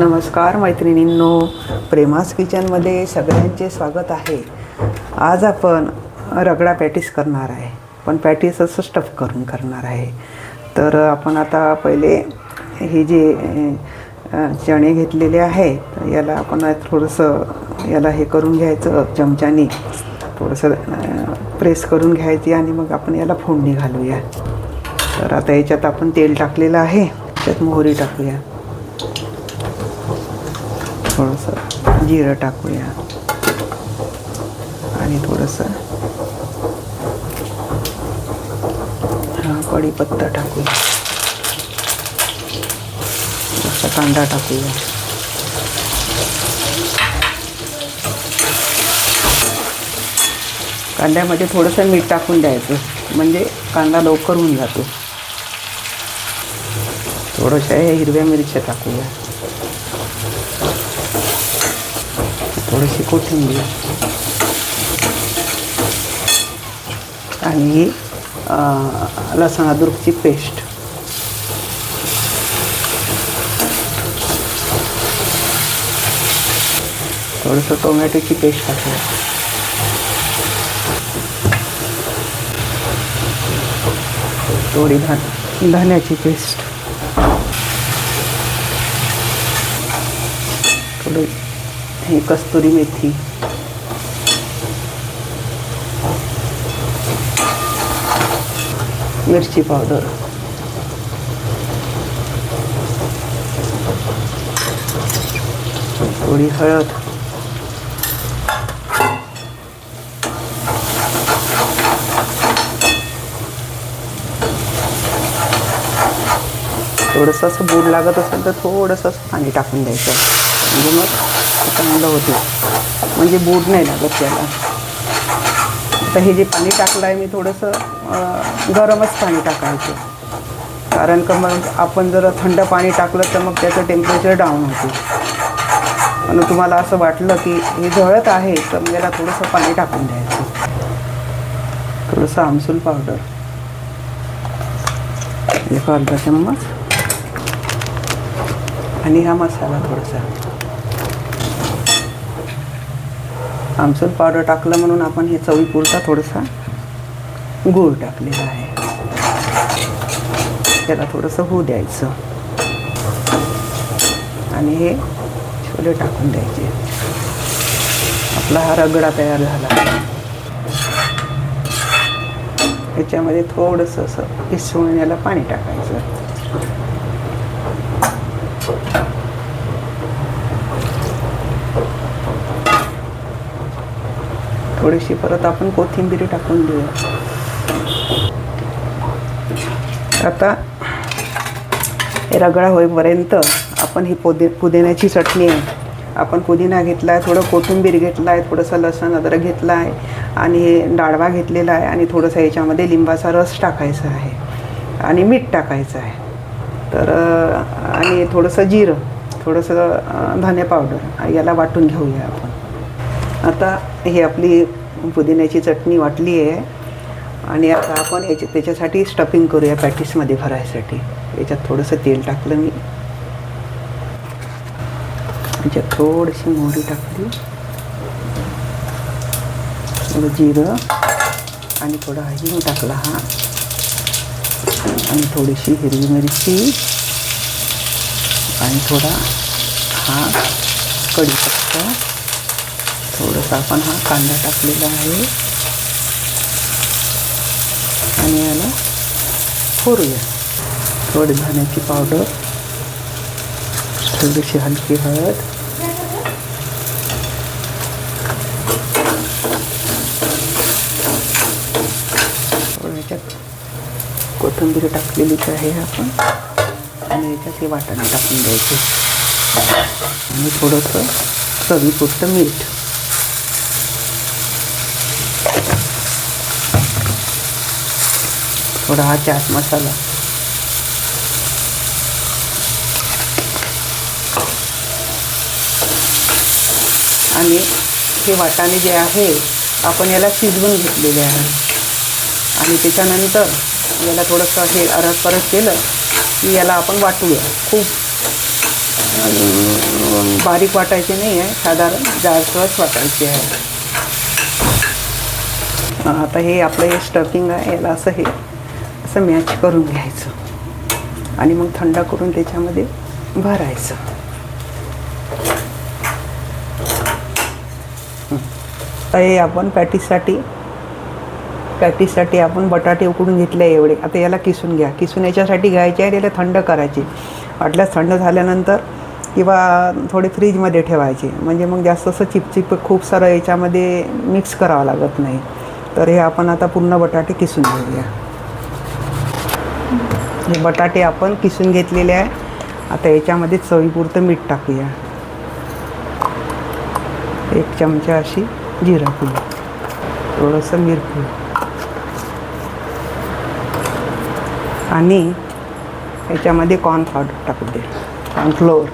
नमस्कार मैत्रिणींनो. प्रेमास किचनमध्ये सगळ्यांचे स्वागत आहे. आज आपण रगडा पॅटीस करणार आहे. पण पॅटीस असं स्टफ करून करणार आहे. तर आपण आता पहिले हे जे चणे घेतलेले आहेत याला आपण थोडंसं याला हे करून घ्यायचं चमच्याने. थोडंसं प्रेस करून घ्यायची आणि मग आपण याला फोडणी घालूया. तर आता याच्यात आपण तेल टाकलेलं आहे. त्यात मोहरी टाकूया. थोडंसं जिरं टाकूया. आणि थोडंसं हा कढीपत्ता टाकूया. थोडासा कांदा टाकूया. कांद्यामध्ये थोडंसं मीठ टाकून द्यायचं. म्हणजे कांदा लवकर होऊन जातो. थोडंशा हे हिरव्या मिरच्या टाकूया. थोडीशी कोथिंबीर. आणि ही लसण अद्रकची पेस्ट. थोडंसं टोमॅटोची पेस्ट टाकूया. थोडी धान धान्याची पेस्ट. थोडी आहे कस्तुरी मेथी. मिरची पावडर. थोडी हळद. थोडंसं असं बूड लागत असेल तर थोडंसं पाणी टाकून द्यायचं. म्हणजे मग चांगलं होते. म्हणजे बूट नाही लागत त्याला. आता हे जे पाणी टाकलं आहे मी थोडंसं गरमच पाणी टाकायचं. कारण का मग आपण जर थंड पाणी टाकलं तर मग त्याचं टेम्परेचर डाऊन होते. पण तुम्हाला असं वाटलं की हे जळत आहे तर मग याला थोडंसं पाणी टाकून द्यायचं. थोडंसं आमसूल पावडर एक अर्धा चम्मच. आणि हा मसाला थोडासा. आमसूल पावडर टाकलं म्हणून आपण हे चवीपुरता थोडासा गूळ टाकलेला आहे. त्याला थोडंसं होऊ द्यायचं. आणि हे छोले टाकून द्यायचे. आपला हा रगडा तयार झाला. याच्यामध्ये थोडंसं असं पिसवून याला पाणी टाकायचं. थोडीशी परत आपण कोथिंबीर टाकून देऊया. आता रगडा होईपर्यंत आपण ही पुदे पुदिन्याची चटणी आहे. आपण पुदिना घेतला आहे थोडं कोथिंबीर घेतला आहे थोडंसं लसण अद्रक घेतला आहे आणि हे डाळवा घेतलेला आहे आणि थोडंसं याच्यामध्ये लिंबाचा रस टाकायचा आहे आणि मीठ टाकायचं आहे. तर आणि थोडंसं जिरं थोडंसं धने पावडर याला वाटून घेऊया आपण. आता ही आपली पुदिन्याची चटणी वाटली आहे. आणि आता आपण याच्या त्याच्यासाठी स्टफिंग करूया पॅटीसमध्ये भरायसाठी. याच्यात थोडंसं तेल टाकलं मी. याच्यात थोडीशी मोहरी टाकली. थोडं जिरं. आणि थोडा हिंग टाकला हा. आणि थोडीशी हिरवी मिरची. आणि थोडा हा कढीपत्ता. थोडंसं आपण हा कांदा टाकलेला आहे. आणि याला फोरूया थोडी धान्याची पावडर थोडीशी हलकी हळद. थोडं याच्यात कोथिंबीर टाकलेलीच आहे आपण. आणि याच्यात हे वाटाणे टाकून द्यायचे. आणि थोडंसं चवीपुरतं मीठ. थोडा हा चाट मसाला. आणि हे वाटाणे जे आहे आपण याला शिजवून घेतलेले आहे. आणि त्याच्यानंतर याला थोडंसं हे अरत परत केलं की याला आपण वाटूया. खूप बारीक वाटायची नाही आहे साधारण जाडसरच वाटायची आहे. आता हे आपलं हे स्टफिंग आहे याला असं हे असं मॅच करून घ्यायचं. आणि मग थंड करून त्याच्यामध्ये भरायचं. आता हे आपण पॅटीसाठी पॅटीसाठी आपण बटाटे उकडून घेतले एवढे. आता याला किसून घ्या. किसून याच्यासाठी घ्यायचे आहे त्याला थंड करायचे. वाटल्यास थंड झाल्यानंतर किंवा थोडे फ्रीजमध्ये ठेवायचे. म्हणजे मग जास्त असं चिपचिप खूप सारं याच्यामध्ये मिक्स करावं लागत नाही. तर हे आपण आता पूर्ण बटाटे किसून घेऊया. हे बटाटे आपण किसून घेतलेले आहे. आता याच्यामध्ये चवीपुरतं मीठ टाकूया. एक चमचा अशी जिरा पूड. थोडंसं मिरपूड आणि याच्यामध्ये कॉर्न पावडर टाकू दे. कॉर्नफ्लोअर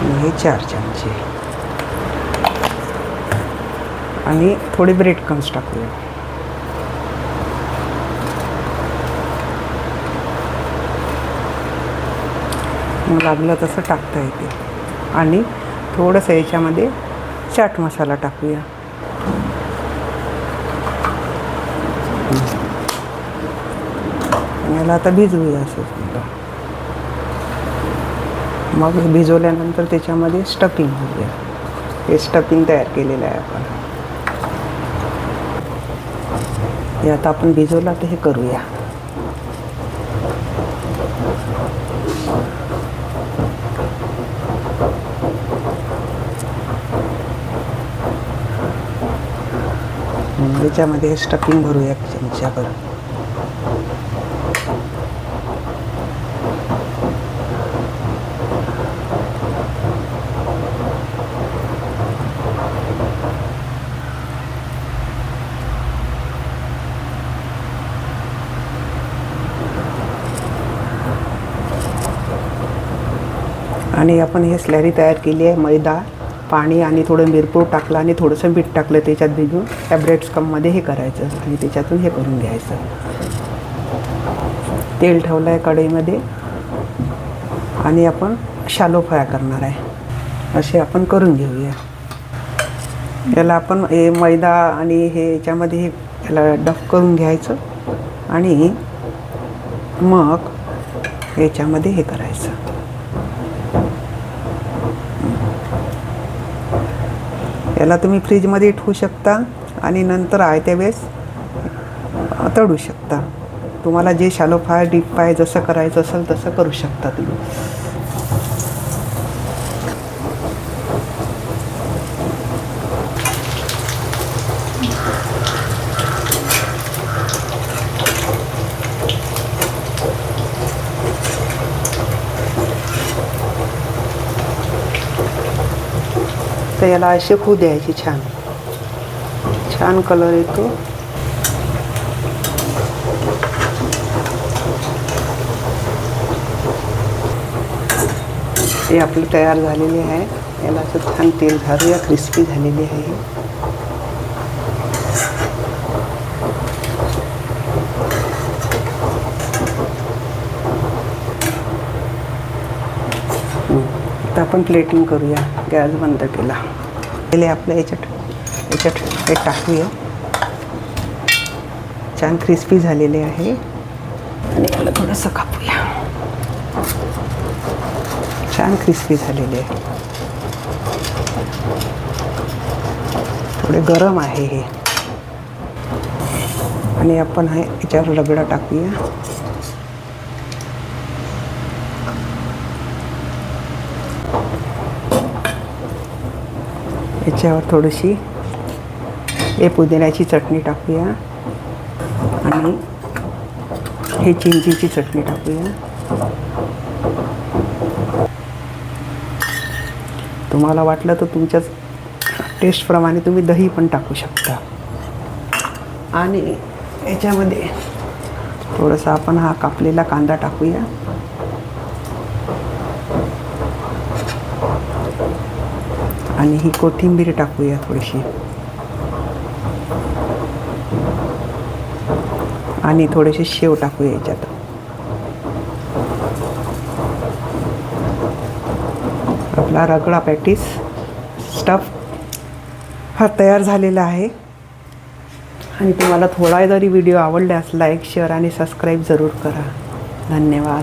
आणि हे चार चमचे. आणि थोडे ब्रेड क्रम्स टाकूया. मग लागलं तसं टाकता येते. आणि थोडंसं याच्यामध्ये चाट मसाला टाकूया. आणि याला आता भिजवूया असं. मग भिजवल्यानंतर त्याच्यामध्ये स्टफिंग होऊया हे स्टफिंग तयार केलेलं आहे आपण. हे आता आपण भिजवला तर हे करूया. त्याच्यामध्ये हे स्टफिंग भरूया एक चमच्याभर आणि आपण हे स्लॅरी तयार केली आहे मैदा पाणी आणि थोडं मिरपूड टाकलं आणि थोडंसं मीठ टाकलं त्याच्यात भिजून. त्या ब्रेड स्कममध्ये हे करायचं आणि त्याच्यातून हे करून घ्यायचं. तेल ठेवलं आहे कढईमध्ये. आणि आपण शालो फ्राय करणार आहे. असे आपण करून घेऊया. याला आपण हे मैदा आणि हे याच्यामध्ये हे याला डफ करून घ्यायचं आणि मग याच्यामध्ये हे करायचं. याला तुम्ही फ्रीजमध्ये ठेवू शकता आणि नंतर आयत्या वेळेस तळू शकता. तुम्हाला जे शालो फाय डीप फाय जसं करायचं असेल तसं करू शकता तुम्ही. आता याला असे खूप द्यायचे छान. छान कलर येतो. हे आपलं तयार झालेले आहे. याला असं छान तेल घालूया. क्रिस्पी झालेली आहे. आता आपण प्लेटिंग करूया. गॅस बंद केला. पहिले आपल्या याच्यात याच्यात हे टाकूया. छान क्रिस्पी झालेले आहे. आणि याला थोडंसं कापूया. छान क्रिस्पी झालेले आहे. थोडे गरम आहे हे. आणि आपण हे याच्यावर रगडा टाकूया. याच्यावर थोडीशी हे पुदिन्याची चटणी टाकूया. आणि हे चिंचीची चटणी टाकूया. तुम्हाला वाटलं तर तुमच्या टेस्टप्रमाणे तुम्ही दही पण टाकू शकता. आणि याच्यामध्ये थोडंसं आपण हा कापलेला कांदा टाकूया. आणि ही कोथिंबीर टाकूया थोडीशी. आणि थोडेसे शेव टाकूया याच्यात. आपला रगडा पॅटीस स्टफ हा तयार झालेला आहे. आणि तुम्हाला थोडा जरी व्हिडिओ आवडला असला एक शेअर आणि सबस्क्राईब जरूर करा. धन्यवाद.